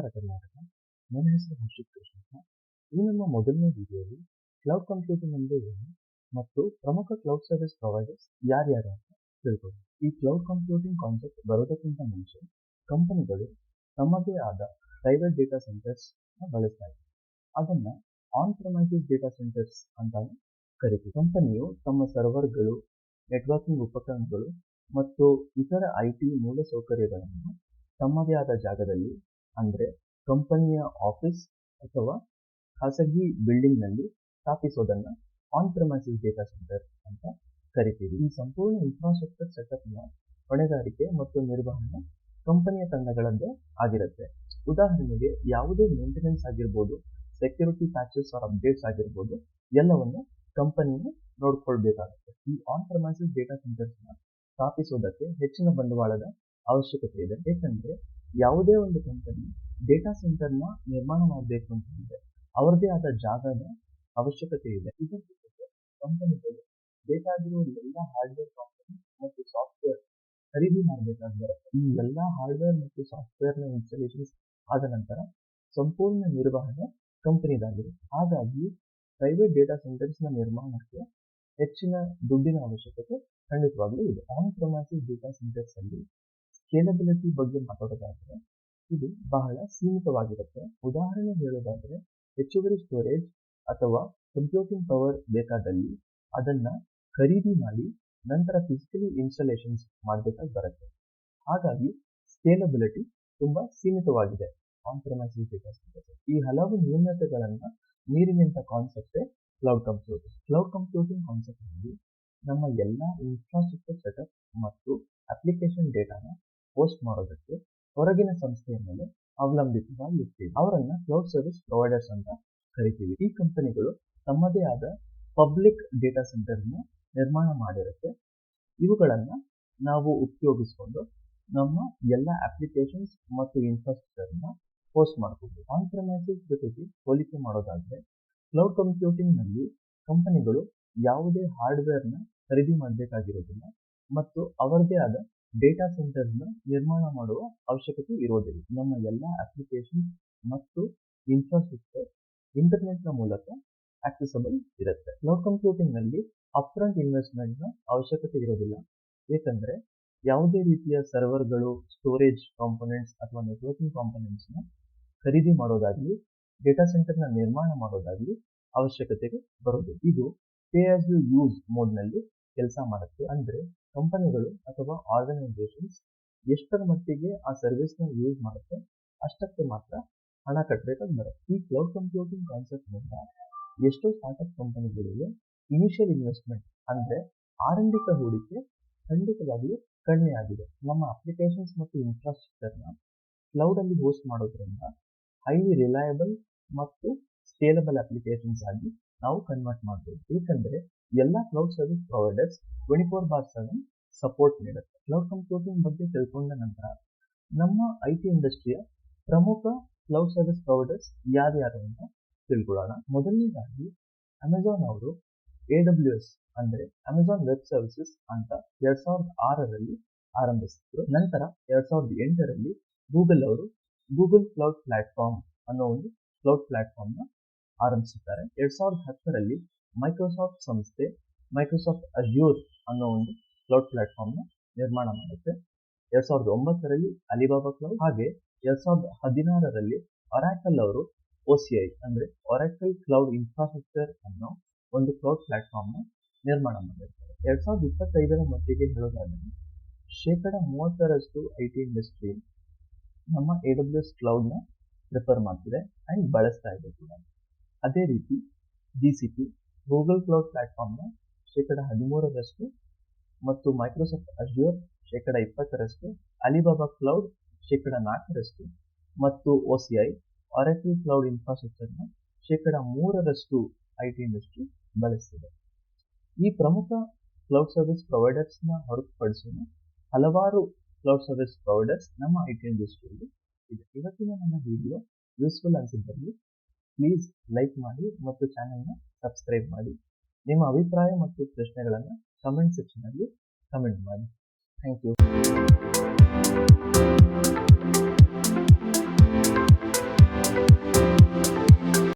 ನಮಸ್ಕಾರ ಕರ್ನಾಟಕ ನನ್ನ ಹೆಸರು ಹರ್ಷಿತ್ ಕೃಷ್ಣ ಈ ನಮ್ಮ ಮೊದಲನೇ ವಿಡಿಯೋಲಿ ಕ್ಲೌಡ್ ಕಂಪ್ಯೂಟಿಂಗ್ ಅಂದರೆ ಏನು ಮತ್ತು ಪ್ರಮುಖ ಕ್ಲೌಡ್ ಸರ್ವಿಸ್ ಪ್ರೊವೈಡರ್ಸ್ ಯಾರ್ಯಾರು ಅಂತ ತಿಳ್ಕೊಳ್ಳಿ ಈ ಕ್ಲೌಡ್ ಕಂಪ್ಯೂಟಿಂಗ್ ಕಾನ್ಸೆಪ್ಟ್ ಬರೋದಕ್ಕಿಂತ ಮುಂಚೆ ಕಂಪನಿಗಳು ತಮ್ಮದೇ ಆದ ಪ್ರೈವೇಟ್ ಡೇಟಾ ಸೆಂಟರ್ಸ್ ಬಳಸ್ತಾ ಇದೆ ಅದನ್ನ ಆನ್ ಪ್ರಮೈಸಸ್ ಡೇಟಾ ಸೆಂಟರ್ಸ್ ಅಂತಾನೆ ಕರಿತೀವಿ. ಕಂಪನಿಯು ತಮ್ಮ ಸರ್ವರ್ಗಳು ನೆಟ್ವರ್ಕಿಂಗ್ ಉಪಕರಣಗಳು ಮತ್ತು ಇತರ ಐ ಟಿ ಮೂಲಸೌಕರ್ಯಗಳನ್ನು ತಮ್ಮದೇ ಆದ ಜಾಗದಲ್ಲಿ ಅಂದರೆ ಕಂಪನಿಯ ಆಫೀಸ್ ಅಥವಾ ಖಾಸಗಿ ಬಿಲ್ಡಿಂಗ್ನಲ್ಲಿ ಸ್ಥಾಪಿಸೋದನ್ನ ಆನ್ ಪ್ರಮೈಸಸ್ ಡೇಟಾ ಸೆಂಟರ್ ಅಂತ ಕರಿತೀವಿ. ಈ ಸಂಪೂರ್ಣ ಇನ್ಫ್ರಾಸ್ಟ್ರಕ್ಚರ್ ಸೆಟಪ್ನ ಹೊಣೆಗಾರಿಕೆ ಮತ್ತು ನಿರ್ವಹಣೆ ಕಂಪನಿಯ ತಂಡಗಳದ್ದೇ ಆಗಿರುತ್ತೆ. ಉದಾಹರಣೆಗೆ ಯಾವುದೇ ಮೇಂಟೆನೆನ್ಸ್ ಆಗಿರ್ಬೋದು ಸೆಕ್ಯೂರಿಟಿ ಪ್ಯಾಚಸ್ ಆರ್ ಅಪ್ಡೇಟ್ಸ್ ಆಗಿರ್ಬೋದು, ಎಲ್ಲವನ್ನು ಕಂಪನಿಯು ನೋಡ್ಕೊಳ್ಬೇಕಾಗುತ್ತೆ. ಈ ಆನ್ ಪ್ರಮೈಸಸ್ ಡೇಟಾ ಸೆಂಟರ್ಸ್ನ ಸ್ಥಾಪಿಸೋದಕ್ಕೆ ಹೆಚ್ಚಿನ ಬಂಡವಾಳದ ಅವಶ್ಯಕತೆ ಇದೆ. ಏಕೆಂದರೆ ಯಾವುದೇ ಒಂದು ಕಂಪನಿ ಡೇಟಾ ಸೆಂಟರ್ನ ನಿರ್ಮಾಣ ಮಾಡಬೇಕು ಅಂತಂದ್ರೆ ಅವರದೇ ಆದ ಜಾಗದ ಅವಶ್ಯಕತೆ ಇದೆ. ಇದರ ಜೊತೆಗೆ ಕಂಪನಿಗಳು ಬೇಕಾಗಿರುವ ಎಲ್ಲ ಹಾರ್ಡ್ವೇರ್ ಕಾಂಪೊನೆಂಟ್ ಮತ್ತು ಸಾಫ್ಟ್ವೇರ್ ಖರೀದಿ ಮಾಡಬೇಕಾಗಿ ಬರುತ್ತೆ ಈ ಎಲ್ಲ ಹಾರ್ಡ್ವೇರ್ ಮತ್ತು ಸಾಫ್ಟ್ವೇರ್ನ ಇನ್ಸ್ಟಾಲೇಷನ್ಸ್ ಆದ ನಂತರ ಸಂಪೂರ್ಣ ನಿರ್ವಹಣೆ ಕಂಪನಿದಾಗಿರುತ್ತೆ ಹಾಗಾಗಿ ಪ್ರೈವೇಟ್ ಡೇಟಾ ಸೆಂಟರ್ಸ್ನ ನಿರ್ಮಾಣಕ್ಕೆ ಹೆಚ್ಚಿನ ದುಡ್ಡಿನ ಅವಶ್ಯಕತೆ ಖಂಡಿತವಾಗ್ಲೂ ಇದೆ. ಆನ್ ಪ್ರೊಮ್ಯಾಸಿಸ್ ಡೇಟಾ ಸೆಂಟರ್ಸ್ ಅಲ್ಲಿ ಸ್ಕೇಲಬಿಲಿಟಿ ಬಗ್ಗೆ ಮಾತಾಡೋದಾದ್ರೆ, ಇದು ಬಹಳ ಸೀಮಿತವಾಗಿರುತ್ತೆ. ಉದಾಹರಣೆ ಹೇಳೋದಾದ್ರೆ, ಹೆಚ್ಚುವರಿ ಸ್ಟೋರೇಜ್ ಅಥವಾ ಕಂಪ್ಯೂಟಿಂಗ್ ಪವರ್ ಬೇಕಾದಲ್ಲಿ ಅದನ್ನ ಖರೀದಿ ಮಾಡಿ ನಂತರ ಫಿಸಿಕಲಿ ಇನ್ಸ್ಟಾಲೇಷನ್ಸ್ ಮಾಡಬೇಕಾಗಿ ಬರುತ್ತೆ. ಹಾಗಾಗಿ ಸ್ಕೇಲಬಿಲಿಟಿ ತುಂಬಾ ಸೀಮಿತವಾಗಿದೆ. ಆನ್ ಈ ಹಲವು ನ್ಯೂನತೆಗಳನ್ನ ಮೀರಿನಿಂತ ಕಾನ್ಸೆಪ್ಟೇ ಕ್ಲೌಡ್ ಕಂಪ್ಯೂಟಿಂಗ್ ಕ್ಲೌಡ್ ಕಂಪ್ಯೂಟಿಂಗ್ ಕಾನ್ಸೆಪ್ಟ್ನಲ್ಲಿ ನಮ್ಮ ಎಲ್ಲಾ ಇನ್ಫ್ರಾಸ್ಟ್ರಕ್ಚರ್ ಸೆಟಪ್ ಮತ್ತು ಅಪ್ಲಿಕೇಶನ್ ಡೇಟಾನ ಹೋಸ್ಟ್ ಮಾಡೋದಕ್ಕೆ ಹೊರಗಿನ ಸಂಸ್ಥೆಯ ಮೇಲೆ ಅವಲಂಬಿತವಾಗಿರ್ತೀವಿ ಅವರನ್ನ ಕ್ಲೌಡ್ ಸರ್ವಿಸ್ ಪ್ರೊವೈಡರ್ಸ್ ಅಂತ ಕರಿತೀವಿ. ಈ ಕಂಪನಿಗಳು ತಮ್ಮದೇ ಆದ ಪಬ್ಲಿಕ್ ಡೇಟಾ ಸೆಂಟರ್ನ ನಿರ್ಮಾಣ ಮಾಡಿರುತ್ತೆ. ಇವುಗಳನ್ನ ನಾವು ಉಪಯೋಗಿಸ್ಕೊಂಡು ನಮ್ಮ ಎಲ್ಲ ಅಪ್ಲಿಕೇಶನ್ಸ್ ಮತ್ತು ಇನ್ಫ್ರಾಸ್ಟ್ರಕ್ಚರ್ನ ಹೋಸ್ಟ್ ಮಾಡಬಹುದು ಆನ್ ಜೊತೆಗೆ ಹೋಲಿಕೆ ಮಾಡೋದಾದ್ರೆ ಕ್ಲೌಡ್ ಕಂಪ್ಯೂಟಿಂಗ್ನಲ್ಲಿ ಕಂಪನಿಗಳು ಯಾವುದೇ ಹಾರ್ಡ್ವೇರ್ನ ಖರೀದಿ ಮಾಡಬೇಕಾಗಿರೋದಿಲ್ಲ. ಮತ್ತು ಅವರದೇ ಆದ ಡೇಟಾ ಸೆಂಟರ್ನ ನಿರ್ಮಾಣ ಮಾಡುವ ಅವಶ್ಯಕತೆ ಇರೋದಿಲ್ಲ. ನಮ್ಮ ಎಲ್ಲ ಅಪ್ಲಿಕೇಶನ್ ಮತ್ತು ಇನ್ಫ್ರಾಸ್ಟ್ರಕ್ಚರ್ ಇಂಟರ್ನೆಟ್ನ ಮೂಲಕ ಆಕ್ಸೆಸಬಲ್ ಇರುತ್ತೆ. ಕ್ಲೌಡ್ ಕಂಪ್ಯೂಟಿಂಗ್ನಲ್ಲಿ ಅಪ್ಫ್ರಂಟ್ ಇನ್ವೆಸ್ಟ್ಮೆಂಟ್ನ ಅವಶ್ಯಕತೆ ಇರೋದಿಲ್ಲ. ಏಕೆಂದರೆ ಯಾವುದೇ ರೀತಿಯ ಸರ್ವರ್ಗಳು ಸ್ಟೋರೇಜ್ ಕಾಂಪೊನೆಂಟ್ಸ್ ಅಥವಾ ನೆಟ್ವರ್ಕಿಂಗ್ ಕಾಂಪೊನೆಂಟ್ಸ್ನ ಖರೀದಿ ಮಾಡೋದಾಗ್ಲಿ ಡೇಟಾ ಸೆಂಟರ್ನ ನಿರ್ಮಾಣ ಮಾಡೋದಾಗ್ಲಿ ಅವಶ್ಯಕತೆಗೆ ಬರೋದು. ಇದು ಪೇ ಆಸ್ ಯು ಯೂಸ್ ಮೋಡ್ನಲ್ಲಿ ಕೆಲಸ ಮಾಡುತ್ತೆ. ಅಂದ್ರೆ ಕಂಪನಿಗಳು ಅಥವಾ ಆರ್ಗನೈಸೇಷನ್ಸ್ ಎಷ್ಟರ ಮಟ್ಟಿಗೆ ಆ ಸರ್ವಿಸ್ನ ಯೂಸ್ ಮಾಡುತ್ತೆ, ಅಷ್ಟಕ್ಕೆ ಮಾತ್ರ ಹಣ ಕಟ್ಟಬೇಕಾಗಿ ಬರುತ್ತೆ. ಈ ಕ್ಲೌಡ್ ಕಂಪ್ಯೂಟಿಂಗ್ ಕಾನ್ಸೆಪ್ಟ್ ಕಾನ್ಸೆಪ್ಟ್ನಿಂದ ಎಷ್ಟೋ ಸ್ಟಾರ್ಟ್ಅಪ್ ಕಂಪನಿಗಳಿಗೆ ಇನಿಷಿಯಲ್ ಇನ್ವೆಸ್ಟ್ಮೆಂಟ್ ಅಂದ್ರೆ ಆರಂಭಿಕ ಹೂಡಿಕೆ ಖಂಡಿತವಾಗಿಯೂ ಕಡಿಮೆ ಆಗಿದೆ. ನಮ್ಮ ಅಪ್ಲಿಕೇಶನ್ಸ್ ಮತ್ತು ಇನ್ಫ್ರಾಸ್ಟ್ರಕ್ಚರ್ನ ಕ್ಲೌಡಲ್ಲಿ ಹೋಸ್ಟ್ ಮಾಡೋದ್ರಿಂದ ಹೈಲಿ ರಿಲಯಬಲ್ ಮತ್ತು ಸ್ಕೇಲಬಲ್ ಅಪ್ಲಿಕೇಶನ್ಸ್ ಆಗಿ ನಾವು ಕನ್ವರ್ಟ್ ಮಾಡ್ಬೋದು. ಏಕೆಂದರೆ ಎಲ್ಲ cloud service providers twenty four bar seven support ನೀಡುತ್ತೆ. ಕ್ಲೌಡ್ ಕಂಪ್ಯೂಟಿಂಗ್ ಬಗ್ಗೆ ತಿಳ್ಕೊಂಡ ನಂತರ ನಮ್ಮ ಐ ಟಿ ಇಂಡಸ್ಟ್ರಿಯ ಪ್ರಮುಖ ಕ್ಲೌಡ್ ಸರ್ವಿಸ್ ಪ್ರೊವೈಡರ್ಸ್ ಯಾರ್ಯಾರು ಅಂತ ತಿಳ್ಕೊಳ್ಳೋಣ. ಮೊದಲನೇದಾಗಿ ಅಮೆಜಾನ್ ಅವರು ಎ ಡಬ್ಲ್ಯೂ ಎಸ್ ಅಂದ್ರೆ ಅಮೆಜಾನ್ ವೆಬ್ ಸರ್ವಿಸಸ್ ಅಂತ ಎರಡ್ ಸಾವಿರದ ಆರರಲ್ಲಿ ಆರಂಭಿಸಿದ್ರು. ನಂತರ ಎರಡ್ ಸಾವಿರದ ಎಂಟರಲ್ಲಿ ಗೂಗಲ್ ಅವರು ಗೂಗಲ್ ಕ್ಲೌಡ್ ಪ್ಲಾಟ್ಫಾರ್ಮ್ ಅನ್ನೋ ಒಂದು ಕ್ಲೌಡ್ ಪ್ಲಾಟ್ಫಾರ್ಮ್ನ ಆರಂಭಿಸುತ್ತಾರೆ. ಎರಡ್ ಸಾವಿರದ ಹತ್ತರಲ್ಲಿ ಮೈಕ್ರೋಸಾಫ್ಟ್ ಸಂಸ್ಥೆ ಮೈಕ್ರೋಸಾಫ್ಟ್ ಅಜ್ಯೂರ್ ಅನ್ನೋ ಒಂದು ಕ್ಲೌಡ್ ಪ್ಲಾಟ್ಫಾರ್ಮ್ನ ನಿರ್ಮಾಣ ಮಾಡುತ್ತೆ. ಎರಡ್ ಸಾವಿರದ ಒಂಬತ್ತರಲ್ಲಿ ಅಲಿಬಾಬಾ ಕ್ಲೌಡ್ ಹಾಗೆ ಎರಡ್ ಸಾವಿರದ ಹದಿನಾರರಲ್ಲಿ ಒರಾಕಲ್ ಅವರು ಓಸಿಐ ಅಂದ್ರೆ ಒರಾಕಲ್ ಕ್ಲೌಡ್ ಇನ್ಫ್ರಾಸ್ಟ್ರಕ್ಚರ್ ಅನ್ನೋ ಒಂದು ಕ್ಲೌಡ್ ಪ್ಲಾಟ್ಫಾರ್ಮ್ನ ನಿರ್ಮಾಣ ಮಾಡಿರ್ತಾರೆ. ಎರಡ್ ಸಾವಿರದ ಇಪ್ಪತ್ತೈದರ ಮಟ್ಟಿಗೆ ಹೇಳೋದಾದ್ರೆ ಶೇಕಡ ಮೂವತ್ತರಷ್ಟು ಐ ಟಿ ಇಂಡಸ್ಟ್ರಿ ನಮ್ಮ ಎ ಡಬ್ಲ್ಯೂ ಎಸ್ ಕ್ಲೌಡ್ನ ಪ್ರಿಫರ್ ಮಾಡ್ತಿದೆ. ಅಂಡ್ ಬಳಸ್ತಾ ಇದೆ ಕೂಡ. ಅದೇ ರೀತಿ G C P Google cloud ಪ್ಲಾಟ್ಫಾರ್ಮ್ನ ಶೇಕಡ ಹದಿಮೂರರಷ್ಟು ಮತ್ತು ಮೈಕ್ರೋಸಾಫ್ಟ್ ಅಜ್ಯೂರ್ ಶೇಕಡ ಇಪ್ಪತ್ತರಷ್ಟು ಅಲಿಬಾಬಾ ಕ್ಲೌಡ್ ಶೇಕಡ ನಾಲ್ಕರಷ್ಟು ಮತ್ತು O C I Oracle cloud ಇನ್ಫ್ರಾಸ್ಟ್ರಕ್ಚರ್ನ ಶೇಕಡ ಮೂರರಷ್ಟು ಐ ಟಿ ಇಂಡಸ್ಟ್ರಿ ಬಳಸ್ತಿದೆ. ಈ ಪ್ರಮುಖ ಕ್ಲೌಡ್ ಸರ್ವಿಸ್ ಪ್ರೊವೈಡರ್ಸ್ನ ಹೊರತುಪಡಿಸಿದ ಹಲವಾರು ಕ್ಲೌಡ್ ಸರ್ವಿಸ್ ಪ್ರೊವೈಡರ್ಸ್ ನಮ್ಮ ಐ ಟಿ ಇಂಡಸ್ಟ್ರಿಯಲ್ಲಿ ಇದೆ. ಇವತ್ತಿನ ನನ್ನ ವಿಡಿಯೋ ಯೂಸ್ಫುಲ್ ಅನಿಸಿದ್ದಲ್ಲಿ ಪ್ಲೀಸ್ ಲೈಕ್ ಮಾಡಿ ಮತ್ತು ಚಾನೆಲ್ನ ಸಬ್ಸ್ಕ್ರೈಬ್ ಮಾಡಿ. ನಿಮ್ಮ ಅಭಿಪ್ರಾಯ ಮತ್ತು ಪ್ರಶ್ನೆಗಳನ್ನು ಕಮೆಂಟ್ ಸೆಕ್ಷನ್ ಅಲ್ಲಿ ಕಮೆಂಟ್ ಮಾಡಿ. Thank you